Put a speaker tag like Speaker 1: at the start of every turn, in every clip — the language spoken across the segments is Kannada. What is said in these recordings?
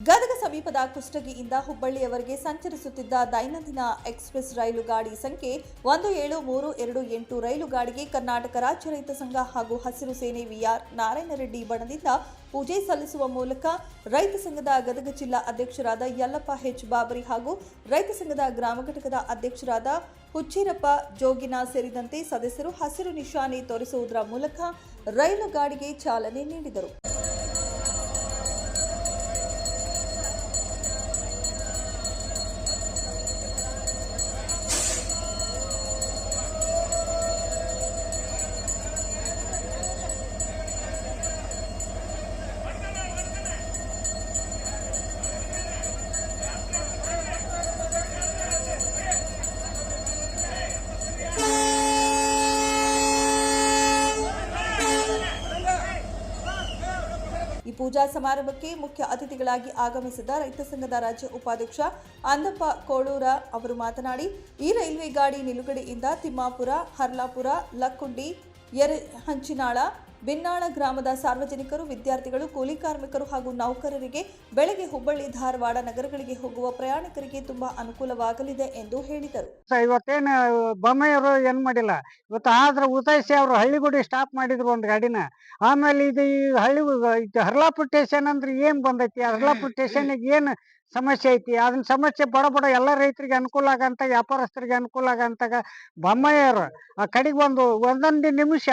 Speaker 1: ಗದಗ ಸಮೀಪದ ಕುಷ್ಟಗಿಯಿಂದ ಹುಬ್ಬಳ್ಳಿಯವರೆಗೆ ಸಂಚರಿಸುತ್ತಿದ್ದ ದೈನಂದಿನ ಎಕ್ಸ್ಪ್ರೆಸ್ ರೈಲು ಗಾಡಿ ಸಂಖ್ಯೆ ಒಂದು ಏಳು ಮೂರು ಎರಡು ಎಂಟು ರೈಲು ಗಾಡಿಗೆ ಕರ್ನಾಟಕ ರಾಜ್ಯ ರೈತ ಸಂಘ ಹಾಗೂ ಹಸಿರು ಸೇನೆ ವಿಆರ್ ನಾರಾಯಣರೆಡ್ಡಿ ಬಣದಿಂದ ಪೂಜೆ ಸಲ್ಲಿಸುವ ಮೂಲಕ ರೈತ ಸಂಘದ ಗದಗ ಜಿಲ್ಲಾ ಅಧ್ಯಕ್ಷರಾದ ಯಲ್ಲಪ್ಪ ಹೆಚ್ ಬಾಬರಿ ಹಾಗೂ ರೈತ ಸಂಘದ ಗ್ರಾಮ ಘಟಕದ ಅಧ್ಯಕ್ಷರಾದ ಹುಚ್ಚಿರಪ್ಪ ಜೋಗಿನ ಸೇರಿದಂತೆ ಸದಸ್ಯರು ಹಸಿರು ನಿಶಾನೆ ತೋರಿಸುವುದರ ಮೂಲಕ ರೈಲು ಗಾಡಿಗೆ ಚಾಲನೆ ನೀಡಿದರು. ಪೂಜಾ ಸಮಾರಂಭಕ್ಕೆ ಮುಖ್ಯ ಅತಿಥಿಗಳಾಗಿ ಆಗಮಿಸಿದ ರೈತ ಸಂಘದ ರಾಜ್ಯ ಉಪಾಧ್ಯಕ್ಷ ಅಂದಪ್ಪ ಕೋಳೂರ ಅವರು ಮಾತನಾಡಿ, ಈ ರೈಲ್ವೆ ಗಾಡಿ ನಿಲುಗಡೆಯಿಂದ ತಿಮ್ಮಾಪುರ, ಹರ್ಲಾಪುರ, ಲಕ್ಕುಂಡಿ ಎರೆ ಹಂಚಿನಾಳ, ಬಿನ್ನಾಳ ಗ್ರಾಮದ ಸಾರ್ವಜನಿಕರು, ವಿದ್ಯಾರ್ಥಿಗಳು, ಕೂಲಿ ಕಾರ್ಮಿಕರು ಹಾಗೂ ನೌಕರರಿಗೆ ಬೆಳಗ್ಗೆ ಹುಬ್ಬಳ್ಳಿ ಧಾರವಾಡ ನಗರಗಳಿಗೆ ಹೋಗುವ ಪ್ರಯಾಣಿಕರಿಗೆ ತುಂಬಾ ಅನುಕೂಲವಾಗಲಿದೆ ಎಂದು ಹೇಳಿದರು.
Speaker 2: ಇವತ್ತೇನು ಬೊಮ್ಮೆಯವರು ಏನ್ ಮಾಡಿಲ್ಲ. ಇವತ್ತು ಆದ್ರೆ ಉದಯಿಸಿ ಅವರು ಹಳ್ಳಿಗುಡಿ ಸ್ಟಾಪ್ ಮಾಡಿದ್ರು ಒಂದು ಗಾಡಿನ. ಆಮೇಲೆ ಇದು ಈ ಹಳ್ಳಿ ಹರ್ಲಾಪುರ ಸ್ಟೇಷನ್ ಅಂದ್ರೆ ಏನ್ ಬಂದೈತಿ? ಹರ್ಲಾಪುರ ಸ್ಟೇಷನ್ಗೆ ಏನ್ ಸಮಸ್ಯೆ ಐತಿ. ಅದನ್ನ ಸಮಸ್ಯೆ ಬಡ ಬಡ ಎಲ್ಲ ರೈತರಿಗೆ ಅನುಕೂಲ ಆಗಂತ, ವ್ಯಾಪಾರಸ್ಥರಿಗೆ ಅನುಕೂಲ ಆಗಂತಾಗ ಬೊಮ್ಮೆಯವರು ಆ ಕಡೆಗೆ ಒಂದು ಒಂದೊಂದು ನಿಮಿಷ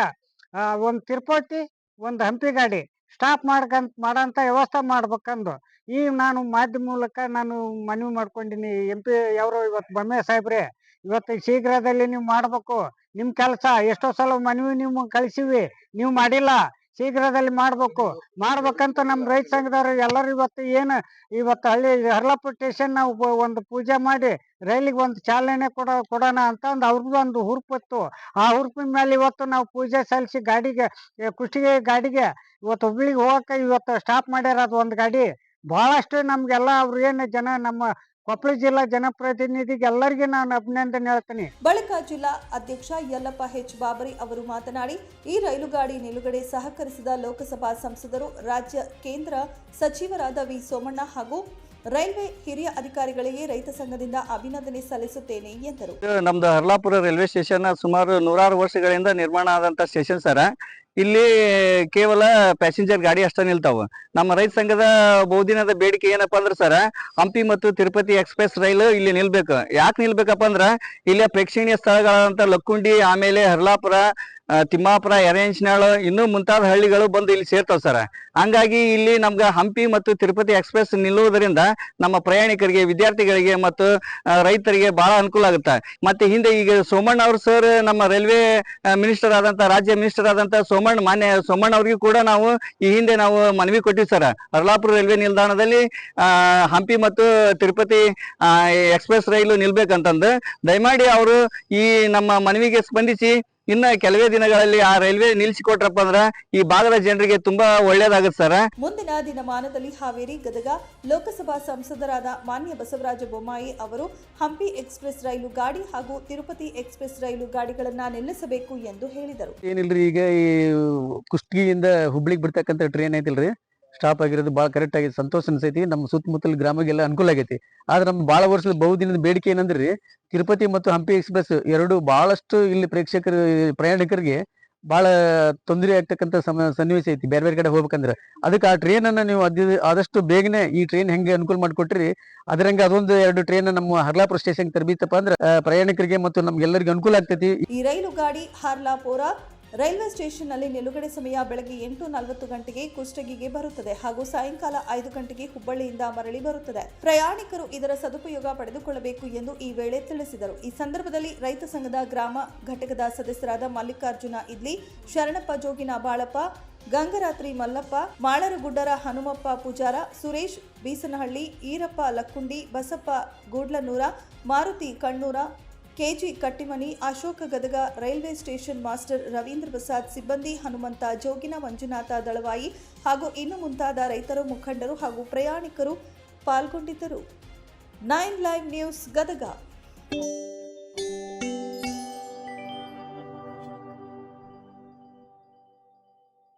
Speaker 2: ಒಂದ್ ತಿರುಪತಿ, ಒಂದು ಹಂಪಿ ಗಾಡಿ ಸ್ಟಾಪ್ ಮಾಡ್ಕಂತ, ಮಾಡಂತ ವ್ಯವಸ್ಥೆ ಮಾಡ್ಬೇಕಂದು. ಈಗ ನಾನು ಮಾಧ್ಯಮ ಮೂಲಕ ನಾನು ಮನವಿ ಮಾಡ್ಕೊಂಡಿನಿ. ಎಂ ಪಿ ಅವರು ಇವತ್ತು ಬೊಮ್ಮೆ ಸಾಹೇಬ್ರೆ, ಇವತ್ತು ಶೀಘ್ರದಲ್ಲಿ ನೀವು ಮಾಡಬೇಕು. ನಿಮ್ಮ ಕೆಲಸ ಎಷ್ಟೋ ಸಲ ಮನವಿ ನೀವು ಕಳಿಸಿವಿ. ನೀವು ಮಾಡಿಲ್ಲ. ಶೀಘ್ರದಲ್ಲಿ ಮಾಡ್ಬೇಕು. ಮಾಡ್ಬೇಕಂತ ನಮ್ಮ ರೈತ ಸಂಘದವ್ರು ಎಲ್ಲರೂ ಇವತ್ತು ಏನು, ಇವತ್ತು ಹಳ್ಳಿ ಹರ್ಲಪ್ಪ ಸ್ಟೇಷನ್ ನಾವು ಒಂದು ಪೂಜೆ ಮಾಡಿ ರೈಲಿಗೆ ಒಂದು ಚಾಲನೆ ಕೊಡ, ಕೊಡೋಣ ಅಂತ ಒಂದು ಅವ್ರದ್ದು ಒಂದು ಹುರುಪಿತ್ತು. ಆ ಹುರುಪಿನ ಮೇಲೆ ಇವತ್ತು ನಾವು ಪೂಜೆ ಸಲ್ಲಿಸಿ ಗಾಡಿಗೆ ಕುಷ್ಟಿಗೆ ಗಾಡಿಗೆ ಇವತ್ತು ಹುಬ್ಳಿಗೆ ಹೋಗಕ್ಕೆ ಇವತ್ತು ಸ್ಟಾಪ್ ಮಾಡ್ಯಾರ ಅದು ಒಂದು ಗಾಡಿ. ಬಹಳಷ್ಟು ನಮಗೆಲ್ಲ ಅವ್ರು ಏನು ಜನ ನಮ್ಮ ಕೊಪ್ಪಳ ಜಿಲ್ಲಾ ಜನಪ್ರತಿನಿಧಿಗೆ ಎಲ್ಲರಿಗೆ ನಾನು ಅಭಿನಂದನೆ ಹೇಳ್ತೀನಿ.
Speaker 1: ಬಳಿಕ ಜಿಲ್ಲಾ ಅಧ್ಯಕ್ಷ ಯಲ್ಲಪ್ಪ ಹೆಚ್ ಬಾಬರಿ ಅವರು ಮಾತನಾಡಿ ಈ ರೈಲು ಗಾಡಿ ನಿಲುಗಡೆ ಸಹಕರಿಸಿದ ಲೋಕಸಭಾ ಸಂಸದರು ರಾಜ್ಯ ಕೇಂದ್ರ ಸಚಿವರಾದ ವಿ ಸೋಮಣ್ಣ ಹಾಗೂ ರೈಲ್ವೆ ಹಿರಿಯ ಅಧಿಕಾರಿಗಳಿಗೆ ರೈತ ಸಂಘದಿಂದ ಅಭಿನಂದನೆ ಸಲ್ಲಿಸುತ್ತೇನೆ ಎಂದರು.
Speaker 3: ನಮ್ದು ಹರ್ಲಾಪುರ ರೈಲ್ವೆ ಸ್ಟೇಷನ್ ಸುಮಾರು ನೂರಾರು ವರ್ಷಗಳಿಂದ ನಿರ್ಮಾಣ ಆದಂತ ಸ್ಟೇಷನ್ ಸರ. ಇಲ್ಲಿ ಕೇವಲ ಪ್ಯಾಸೆಂಜರ್ ಗಾಡಿ ಅಷ್ಟೇ ನಿಲ್ತಾವ. ನಮ್ಮ ರೈತ ಸಂಘದ ಬಹುದಿನದ ಬೇಡಿಕೆ ಏನಪ್ಪಾ ಅಂದ್ರೆ ಸರ, ಹಂಪಿ ಮತ್ತು ತಿರುಪತಿ ಎಕ್ಸ್ಪ್ರೆಸ್ ರೈಲು ಇಲ್ಲಿ ನಿಲ್ಬೇಕು. ಯಾಕೆ ನಿಲ್ಬೇಕಪ್ಪ ಅಂದ್ರ ಇಲ್ಲಿ ಪ್ರೇಕ್ಷಣೀಯ ಸ್ಥಳಗಳಾದಂತ ಲಕ್ಕುಂಡಿ, ಆಮೇಲೆ ಹರ್ಲಾಪುರ ತಿಮ್ಮಾಪುರ ಎರೆಂಚ್ನಾಳ ಇನ್ನೂ ಮುಂತಾದ ಹಳ್ಳಿಗಳು ಬಂದು ಇಲ್ಲಿ ಸೇರ್ತಾವ ಸರ್. ಹಂಗಾಗಿ ಇಲ್ಲಿ ನಮ್ಗೆ ಹಂಪಿ ಮತ್ತು ತಿರುಪತಿ ಎಕ್ಸ್ಪ್ರೆಸ್ ನಿಲ್ಲುವುದರಿಂದ ನಮ್ಮ ಪ್ರಯಾಣಿಕರಿಗೆ, ವಿದ್ಯಾರ್ಥಿಗಳಿಗೆ ಮತ್ತು ರೈತರಿಗೆ ಬಹಳ ಅನುಕೂಲ ಆಗುತ್ತೆ. ಮತ್ತೆ ಹಿಂದೆ ಈಗ ಸೋಮಣ್ಣ ಅವ್ರ ಸರ್, ನಮ್ಮ ರೈಲ್ವೆ ಮಿನಿಸ್ಟರ್ ಆದಂತ, ರಾಜ್ಯ ಮಿನಿಸ್ಟರ್ ಆದಂತ ಸೋಮಣ್ಣ, ಮಾನ್ಯ ಸೋಮಣ್ಣ ಅವ್ರಿಗೂ ಕೂಡ ನಾವು ಈ ಹಿಂದೆ ನಾವು ಮನವಿ ಕೊಟ್ಟಿವಿ ಸರ್. ಅರ್ಲಾಪುರ ರೈಲ್ವೆ ನಿಲ್ದಾಣದಲ್ಲಿ ಹಂಪಿ ಮತ್ತು ತಿರುಪತಿ ಎಕ್ಸ್ಪ್ರೆಸ್ ರೈಲು ನಿಲ್ಬೇಕಂತಂದು. ದಯಮಾಡಿ ಅವರು ಈ ನಮ್ಮ ಮನವಿಗೆ ಸ್ಪಂದಿಸಿ ಇನ್ನ ಕೆಲವೇ ದಿನಗಳಲ್ಲಿ ಆ ರೈಲ್ವೆ ನಿಲ್ಸಿಕೊಟ್ರಪ್ಪ ಅಂದ್ರ ಈ ಭಾಗದ ಜನರಿಗೆ ತುಂಬಾ ಒಳ್ಳೇದಾಗುತ್ತೆ ಸರ್.
Speaker 1: ಮುಂದಿನ ದಿನಮಾನದಲ್ಲಿ ಹಾವೇರಿ ಗದಗ ಲೋಕಸಭಾ ಸಂಸದರಾದ ಮಾನ್ಯ ಬಸವರಾಜ ಬೊಮ್ಮಾಯಿ ಅವರು ಹಂಪಿ ಎಕ್ಸ್ಪ್ರೆಸ್ ರೈಲು ಗಾಡಿ ಹಾಗೂ ತಿರುಪತಿ ಎಕ್ಸ್ಪ್ರೆಸ್ ರೈಲು ಗಾಡಿಗಳನ್ನ ನಿಲ್ಲಿಸಬೇಕು ಎಂದು ಹೇಳಿದರು.
Speaker 4: ಏನಿಲ್ರಿ ಈಗ ಈ ಕುಷ್ಟಗಿಯಿಂದ ಹುಬ್ಳಿಗೆ ಬಿಡ್ತಕ್ಕಂಥ ಟ್ರೈನ್ ಐತಿಲ್ರಿ? ಸ್ಟಾಪ್ ಆಗಿರೋದು ಭಾಳ ಕರೆಕ್ಟ್ ಆಗಿ ಸಂತೋಷ ಅನಿಸೈತಿ. ನಮ್ಮ ಸುತ್ತಮುತ್ತಲ ಗ್ರಾಮಗೆಲ್ಲ ಅನುಕೂಲ ಆಗೈತಿ. ಆದ್ರೆ ನಮ್ಮ ಭಾಳ ವರ್ಷದ ಬಹುದಿನದ ಬೇಡಿಕೆ ಏನಂದ್ರಿ, ತಿರುಪತಿ ಮತ್ತು ಹಂಪಿ ಎಕ್ಸ್ಪ್ರೆಸ್ ಎರಡು ಬಹಳಷ್ಟು ಇಲ್ಲಿ ಪ್ರೇಕ್ಷಕರು, ಪ್ರಯಾಣಿಕರಿಗೆ ಬಹಳ ತೊಂದರೆ ಆಗ್ತಕ್ಕಂಥ ಸಮ, ಸನ್ನಿವೇಶ ಐತಿ. ಬೇರೆ ಬೇರೆ ಕಡೆ ಹೋಗ್ಬೇಕಂದ್ರೆ. ಅದಕ್ಕೆ ಆ ಟ್ರೈನ್ ಅನ್ನ ನೀವು ಅದ್, ಆದಷ್ಟು ಬೇಗನೆ ಈ ಟ್ರೈನ್ ಹೆಂಗೆ ಅನುಕೂಲ ಮಾಡಿಕೊಟ್ರಿ, ಅದರಂಗೆ ಅದೊಂದು ಎರಡು ಟ್ರೈನ್ ನಮ್ಮ ಹರ್ಲಾಪುರ ಸ್ಟೇಷನ್ ತರಬೇತಪ್ಪ ಅಂದ್ರೆ ಪ್ರಯಾಣಿಕರಿಗೆ ಮತ್ತು ನಮ್ಗೆಲ್ಲರಿಗೂ ಅನುಕೂಲ ಆಗ್ತೈತಿ.
Speaker 1: ಈ ರೈಲು ಗಾಡಿ ಹಾರ್ಲಾಪುರ ರೈಲ್ವೆ ಸ್ಟೇಷನ್ನಲ್ಲಿ ನಿಲುಗಡೆ ಸಮಯ ಬೆಳಗ್ಗೆ ಎಂಟು ನಲವತ್ತು ಗಂಟೆಗೆ ಕುಷ್ಟಗಿಗೆ ಬರುತ್ತದೆ ಹಾಗೂ ಸಾಯಂಕಾಲ ಐದು ಗಂಟೆಗೆ ಹುಬ್ಬಳ್ಳಿಯಿಂದ ಮರಳಿ ಬರುತ್ತದೆ. ಪ್ರಯಾಣಿಕರು ಇದರ ಸದುಪಯೋಗ ಪಡೆದುಕೊಳ್ಳಬೇಕು ಎಂದು ಈ ವೇಳೆ ತಿಳಿಸಿದರು. ಈ ಸಂದರ್ಭದಲ್ಲಿ ರೈತ ಸಂಘದ ಗ್ರಾಮ ಘಟಕದ ಸದಸ್ಯರಾದ Mallikarjuna Idli, Sharanappa Jogin Balappa, Gangaratri Mallappa, Malaraguddara Hanumappa Pujar, Suresh Beesanahalli, Eerappa Lakkundi, Basappa Gudlanur, Maruti Kannur K G Kattimani, Ashoka Gadag railway station master Ravindra Prasad ಸಿಬ್ಬಂದಿ, ಹನುಮಂತ ಜೋಗಿನ, ಮಂಜುನಾಥ ದಳವಾಯಿ ಹಾಗೂ ಇನ್ನು ಮುಂತಾದ ರೈತರು, ಮುಖಂಡರು ಹಾಗೂ ಪ್ರಯಾಣಿಕರು ಪಾಲ್ಗೊಂಡಿದ್ದರು. Nine live news Gadag.